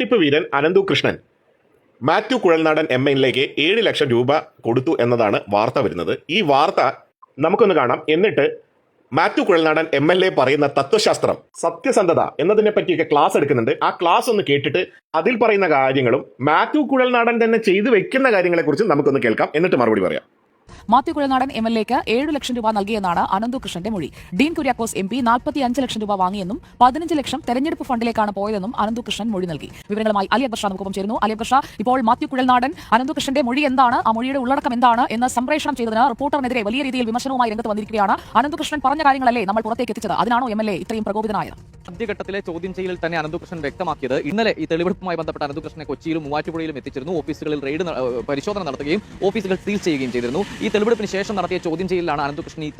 തട്ടിപ്പ് വീരൻ അനന്തു കൃഷ്ണൻ. മാത്യു കുഴൽനാടൻ എം എല്ലേക്ക് ഏഴ് ലക്ഷം രൂപ കൊടുത്തു എന്നതാണ് വാർത്ത വരുന്നത്. ഈ വാർത്ത നമുക്കൊന്ന് കാണാം. എന്നിട്ട് Mathew Kuzhalnadan M L A പറയുന്ന തത്വശാസ്ത്രം സത്യസന്ധത എന്നതിനെ പറ്റിയൊക്കെ ക്ലാസ് എടുക്കുന്നുണ്ട്. ആ ക്ലാസ് ഒന്ന് കേട്ടിട്ട് അതിൽ പറയുന്ന കാര്യങ്ങളും മാത്യു കുഴൽനാടൻ തന്നെ ചെയ്തു വെക്കുന്ന കാര്യങ്ങളെക്കുറിച്ച് നമുക്കൊന്ന് കേൾക്കാം. എന്നിട്ട് മറുപടി പറയാം. മാത്യു കുഴൽനാടൻ എം എൽ എക്ക് ഏഴ് ലക്ഷം രൂപ നൽകിയെന്നാണ് അനന്തു കൃഷ്ണന്റെ മൊഴി. ഡീൻ കുര്യാക്കോസ് എം പി നാൽപ്പത്തി അഞ്ച് ലക്ഷം രൂപ വാങ്ങിയെന്നും പതിനഞ്ച് ലക്ഷം തെരഞ്ഞെടുപ്പ് ഫണ്ടിലേക്കാണ് പോയതെന്നും അനന്തു കൃഷ്ണൻ മൊഴി നൽകി. വിവരങ്ങളുമായി അലി അക്ബർ ഷാ നമുക്കൊപ്പം ചേരുന്നു. അലി അക്ബർ ഷാ ഇപ്പോൾ മാത്യു കുഴൽനാടൻ അനന്തു കൃഷ്ണന്റെ മൊഴി എന്താണ്? ആ മൊഴിയുടെ ഉള്ളടക്കം എന്താണ്? എന്ന് സംപ്രേഷണം ചെയ്തതിന് റിപ്പോർട്ടറിനെതിരെ വലിയ രീതിയിൽ വിമർശനവുമായി രംഗത്ത് വന്നിരിക്കുകയാണ് അനന്തു കൃഷ്ണൻ പറഞ്ഞ കാര്യങ്ങളല്ലേ നമ്മൾ പുറത്തേക്ക് എത്തിച്ചത്? അതിനാണോ എം എൽ എ ഇത്രയും പ്രകോപിതനായത്? ആദ്യഘട്ടത്തിലെ ചോദ്യം ചെയ്യലിൽ തന്നെ അനന്തകൃഷ്ണൻ വ്യക്തമാക്കിയത്. ഇന്നലെ ഈ തെളിവെടുപ്പുമായി ബന്ധപ്പെട്ട അനന്തകൃഷ്ണനെ കൊച്ചിയിലും മൂവാറ്റുപുഴയിലും എത്തിച്ചിരുന്നു. ഓഫീസുകളിൽ റെയ്ഡ് പരിശോധന നടത്തുകയും ഓഫീസുകൾ സീൽ ചെയ്യുകയും ചെയ്തിരുന്നു. ഈ തെളിവെടുപ്പിന് ശേഷം നടത്തിയ ചോദ്യം ചെയ്യലിലാണ് അനന്തകൃഷ്ണൻ ഈ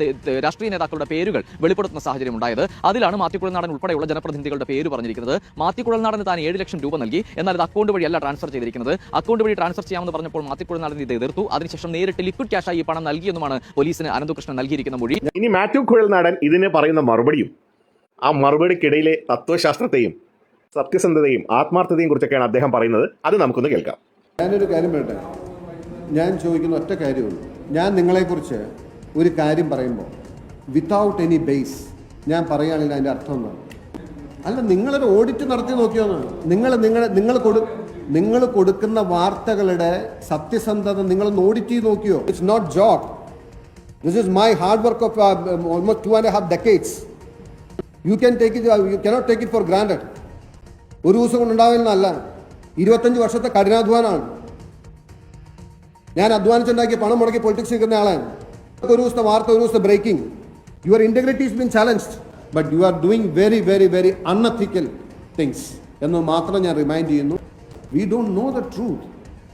രാഷ്ട്രീയ നേതാക്കളുടെ പേരുകൾ വെളിപ്പെടുത്തുന്ന സാഹചര്യം ഉണ്ടായത്. അതിലാണ് മാത്യു കുഴൽനാടൻ ഉൾപ്പെടെയുള്ള ജനപ്രതിനിധികളുടെ പേര് പറഞ്ഞിരിക്കുന്നത്. മാത്യു നാടൻ താൻ ഏഴ് ലക്ഷം രൂപ നൽകി. എന്നാൽ ഇത് അക്കൗണ്ട് വഴിയല്ല ട്രാൻസ്ഫർ ചെയ്തിരിക്കുന്നത്. അക്കൗണ്ട് വഴി ട്രാൻസ്ഫർ ചെയ്യാമെന്ന് പറഞ്ഞപ്പോൾ മാത്യു നാടൻ ഇത് എതിർത്തു. അതിനുശേഷം നേരിട്ട് ലിക്വിഡ് ക്യാഷായി പണം നൽകിയെന്നുമാണ് പോലീസിന് അനന്തകൃഷ്ണൻ നൽകിയിരിക്കുന്ന മൊഴി. ഇനി മാത്യു കുഴൽനാടൻ ഇതിന് പറയുന്ന മറുപടിയും ആ മറുപടിക്കിടയിലെ തത്വശാസ്ത്രത്തെയും സത്യസന്ധതയും ആത്മാർത്ഥതയും കുറിച്ചൊക്കെയാണ് അദ്ദേഹം പറയുന്നത്. അത് നമുക്കൊന്ന് കേൾക്കാം. ഞാനൊരു കാര്യം പറയട്ടെ? ഞാൻ ചോദിക്കുന്ന ഒറ്റ കാര്യമുള്ളൂ. ഞാൻ നിങ്ങളെക്കുറിച്ച് ഒരു കാര്യം പറയുമ്പോൾ വിത്തൗട്ട് എനി ബേസ് ഞാൻ പറയുകയാണെങ്കിൽ അതിന്റെ അർത്ഥം എന്താണ്? അല്ല നിങ്ങളൊരു ഓഡിറ്റ് നടത്തി നോക്കിയോന്നാണ് നിങ്ങൾ നിങ്ങൾ നിങ്ങൾ കൊടു നിങ്ങൾ കൊടുക്കുന്ന വാർത്തകളുടെ സത്യസന്ധത നിങ്ങളൊന്ന് ഓഡിറ്റ് ചെയ്ത് നോക്കിയോ? It's not job this is my hard work of almost two and half decades you can take it you cannot take it for granted ഒരു ദിവസം കൊണ്ടുണ്ടാവുന്നതല്ല ഇരുപത്തഞ്ച് വർഷത്തെ കഠിനാധ്വാനമാണ്. ഞാൻ അധ്വാനിച്ചുണ്ടാക്കിയ പണം മുടക്കി പൊളിറ്റിക്സ് നിൽക്കുന്ന ആളാണ്. ഒരു ദിവസത്തെ വാർത്ത ഒരു ദിവസത്തെ breaking your integrity is been challenged but you are doing very very very unethical things എന്ന് മാത്രം ഞാൻ റിമൈൻഡ് ചെയ്യുന്നു. We don't know the truth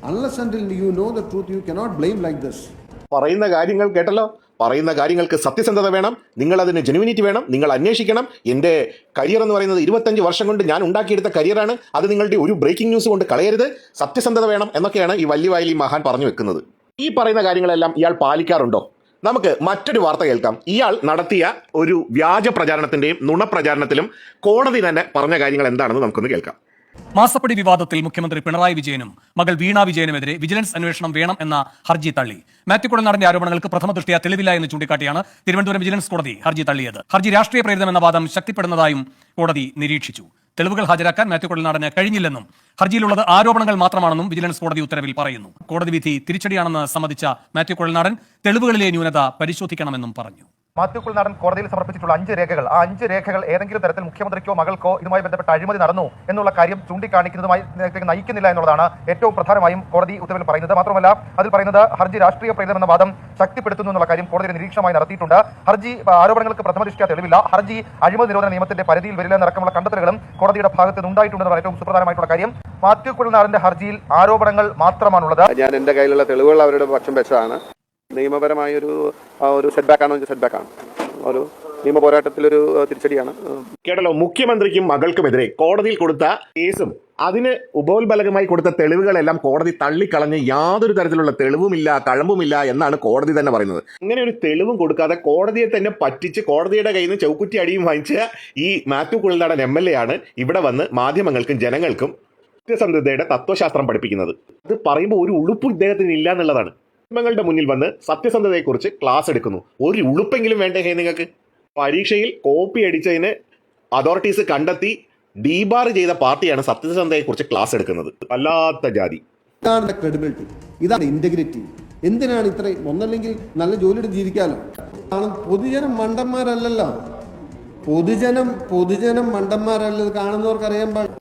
unless until you know the truth you cannot blame like this പറയുന്ന കാര്യങ്ങൾ കേട്ടല്ലോ? പറയുന്ന കാര്യങ്ങൾക്ക് സത്യസന്ധത വേണം. നിങ്ങൾ അതിന് ജെനുവിനിറ്റി വേണം. നിങ്ങൾ അന്വേഷിക്കണം. എന്റെ കരിയർ എന്ന് പറയുന്നത് ഇരുപത്തഞ്ച് വർഷം കൊണ്ട് ഞാൻ ഉണ്ടാക്കിയെടുത്ത കരിയറാണ് അത് നിങ്ങളുടെ ഒരു ബ്രേക്കിംഗ് ന്യൂസ് കൊണ്ട് കളയരുത്. സത്യസന്ധത വേണം എന്നൊക്കെയാണ് ഈ വലിയ ഈ മഹാൻ പറഞ്ഞു വെക്കുന്നത്. ഈ പറയുന്ന കാര്യങ്ങളെല്ലാം ഇയാൾ പാലിക്കാറുണ്ടോ? നമുക്ക് മറ്റൊരു വാർത്ത കേൾക്കാം. ഇയാൾ നടത്തിയ ഒരു വ്യാജ പ്രചാരണത്തിന്റെയും നുണപ്രചാരണത്തിലും കോടതി തന്നെ പറഞ്ഞ കാര്യങ്ങൾ എന്താണെന്ന് നമുക്കൊന്ന് കേൾക്കാം. മാസപ്പടി വിവാദത്തിൽ മുഖ്യമന്ത്രി പിണറായി വിജയനും മകൾ വീണ വിജയനുമെതിരെ വിജിലൻസ് അന്വേഷണം വേണം എന്ന ഹർജി തള്ളി. മാത്യു കുടനാടിന്റെ ആരോപണങ്ങൾക്ക് പ്രഥമ ദൃഷ്ടിയ തെളിവില്ല എന്ന് ചൂണ്ടിക്കാട്ടിയാണ് തിരുവനന്തപുരം വിജിലൻസ് കോടതി ഹർജി തള്ളിയത്. ഹർജി രാഷ്ട്രീയ പ്രേരിതമെന്ന വാദം ശക്തിപ്പെടുന്നതായും കോടതി നിരീക്ഷിച്ചു. തെളിവുകൾ ഹാജരാക്കാൻ മാത്യു കുഴൽനാടന് കഴിഞ്ഞില്ലെന്നും ഹർജിയിലുള്ളത് ആരോപണങ്ങൾ മാത്രമാണെന്നും വിജിലൻസ് കോടതി ഉത്തരവിൽ പറയുന്നു. കോടതി വിധി തിരിച്ചടിയാണെന്ന് സമ്മതിച്ച മാത്യു കുഴൽനാടൻ തെളിവുകളിലെ ന്യൂനത പരിശോധിക്കണമെന്നും പറഞ്ഞു. മാത്യു കുൽനാടൻ കോടതിയിൽ സമർപ്പിച്ചിട്ടുള്ള അഞ്ച് രേഖകൾ. ആ അഞ്ച് രേഖകൾ ഏതെങ്കിലും തരത്തിൽ മുഖ്യമന്ത്രിക്കോ മകൾക്കോ ഇതുമായി ബന്ധപ്പെട്ട അഴിമതി നടന്നു എന്നുള്ള കാര്യം ചൂണ്ടിക്കാണിക്കുന്നതുമായി നയിക്കുന്നില്ല എന്നുള്ളതാണ് ഏറ്റവും പ്രധാനമായും കോടതി ഉത്തരവിൽ പറയുന്നത്. മാത്രമല്ല അതിൽ പറയുന്നത് ഹർജി രാഷ്ട്രീയ പ്രേരിതമെന്ന വാദം ശക്തിപ്പെടുത്തുന്നു എന്നുള്ള കാര്യം കോടതി നിരീക്ഷണമായി നടത്തിയിട്ടുണ്ട്. ഹർജി ആരോപണങ്ങൾക്ക് പ്രഥമദൃഷ്ട്യാ തെളിവില്ല. ഹർജി അഴിമതി നിരോധന നിയമത്തിന്റെ പരിധിയിൽ വരില്ല എന്നടക്കമുള്ള കണ്ടെത്തലുകളും കോടതിയുടെ ഭാഗത്ത് ഉണ്ടായിട്ടുണ്ടെന്ന് ഏറ്റവും സുപ്രധാനമായിട്ടുള്ള കാര്യം. മാത്യു കുൽനാടന്റെ ഹർജിയിൽ ആരോപണങ്ങൾ മാത്രമാണുള്ളത്. ഞാൻ എന്റെ കയ്യിലുള്ള തെളിവുകൾ അവരുടെ പക്ഷം വെച്ചതാണ്. നിയമപരമായ ഒരു സെറ്റ് ബാക്ക് ആണോ സെറ്റ് ബാക്ക് ആണ്. ഒരു നിയമ പോരാട്ടത്തിലൊരു തിരിച്ചടിയാണ്. കേട്ടല്ലോ മുഖ്യമന്ത്രിക്കും മകൾക്കുമെതിരെ കോടതിയിൽ കൊടുത്ത കേസും അതിന് ഉപോത്ബലകമായി കൊടുത്ത തെളിവുകളെല്ലാം കോടതി തള്ളിക്കളഞ്ഞ് യാതൊരു തരത്തിലുള്ള തെളിവുമില്ല കഴമ്പുമില്ല എന്നാണ് കോടതി തന്നെ പറയുന്നത്. അങ്ങനെ ഒരു തെളിവും കൊടുക്കാതെ കോടതിയെ തന്നെ പറ്റിച്ച് കോടതിയുടെ കയ്യിൽ നിന്ന് ചൗക്കുറ്റി അടിയും വാങ്ങിച്ച ഈ Mathew Kuzhalnadan M L A ആണ് ഇവിടെ വന്ന് മാധ്യമങ്ങൾക്കും ജനങ്ങൾക്കും സത്യസന്ധതയുടെ തത്വശാസ്ത്രം പഠിപ്പിക്കുന്നത്. ഇത് പറയുമ്പോൾ ഒരു ഉളുപ്പ് ഇദ്ദേഹത്തിന് ഇല്ല എന്നുള്ളതാണ്. മാധ്യമങ്ങളുടെ മുന്നിൽ വന്ന് സത്യസന്ധതയെക്കുറിച്ച് ക്ലാസ് എടുക്കുന്നു. ഒരു ഉളുപ്പെങ്കിലും വേണ്ടേ ഹേ നിങ്ങൾക്ക്? പരീക്ഷയിൽ കോപ്പി അടിച്ചതിന് അതോറിറ്റീസ് കണ്ടെത്തി ഡീബാർ ചെയ്ത പാർട്ടിയാണ് സത്യസന്ധതയെക്കുറിച്ച് ക്ലാസ് എടുക്കുന്നത്. അല്ലാത്ത ജാതി. ഇതാണ് ക്രെഡിബിലിറ്റി ഇതാണ് ഇന്റഗ്രിറ്റി എന്തിനാണ് ഇത്രയും ഒന്നല്ലെങ്കിൽ നല്ല ജോലിയുടെ ജീവിക്കാലോ? കാരണം പൊതുജനം മണ്ടന്മാരല്ലല്ലോ. പൊതുജനം പൊതുജനം മണ്ടന്മാരല്ലത് കാണുന്നവർക്ക് അറിയാൻ പാടില്ല.